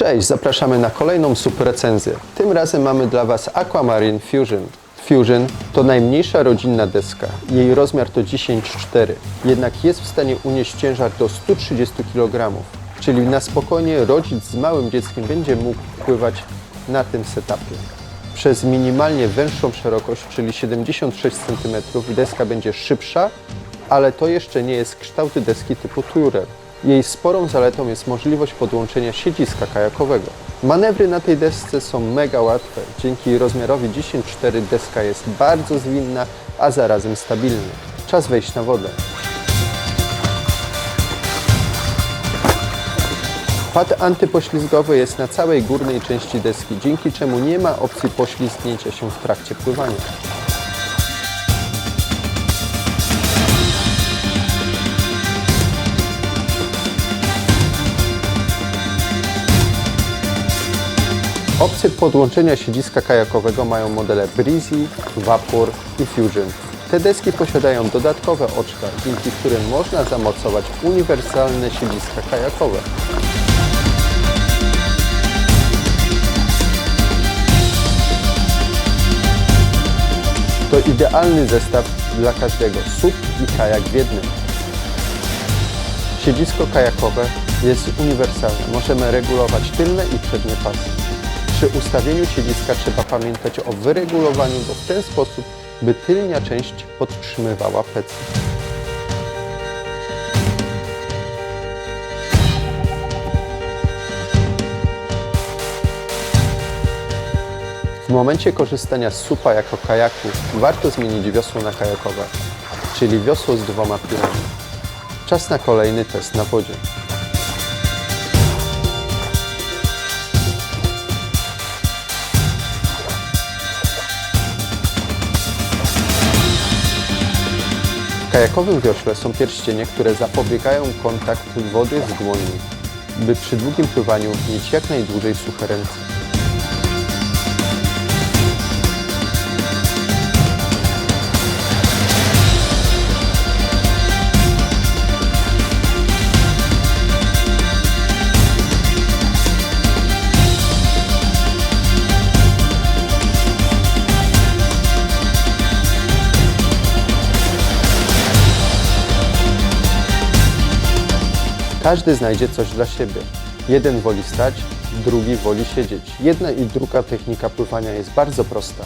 Cześć, zapraszamy na kolejną super recenzję. Tym razem mamy dla Was Aquamarine Fusion. Fusion to najmniejsza rodzinna deska. Jej rozmiar to 10,4, jednak jest w stanie unieść ciężar do 130 kg. Czyli na spokojnie rodzic z małym dzieckiem będzie mógł pływać na tym setupie. Przez minimalnie węższą szerokość, czyli 76 cm, deska będzie szybsza, ale to jeszcze nie jest kształt deski typu Tourer. Jej sporą zaletą jest możliwość podłączenia siedziska kajakowego. Manewry na tej desce są mega łatwe. Dzięki rozmiarowi 10.4 deska jest bardzo zwinna, a zarazem stabilna. Czas wejść na wodę. Pad antypoślizgowy jest na całej górnej części deski, dzięki czemu nie ma opcji poślizgnięcia się w trakcie pływania. Opcje podłączenia siedziska kajakowego mają modele Breezy, Vapor i Fusion. Te deski posiadają dodatkowe oczka, dzięki którym można zamocować uniwersalne siedziska kajakowe. To idealny zestaw dla każdego SUP i kajak w jednym. Siedzisko kajakowe jest uniwersalne. Możemy regulować tylne i przednie pasy. Przy ustawieniu siedziska trzeba pamiętać o wyregulowaniu go w ten sposób, by tylnia część podtrzymywała plecy. W momencie korzystania z supa jako kajaku warto zmienić wiosło na kajakowe, czyli wiosło z dwoma piłami. Czas na kolejny test na wodzie. Kajakowym wiośle są pierścienie, które zapobiegają kontaktu wody z dłoni, by przy długim pływaniu mieć jak najdłużej suche ręce. Każdy znajdzie coś dla siebie. Jeden woli stać, drugi woli siedzieć. Jedna i druga technika pływania jest bardzo prosta.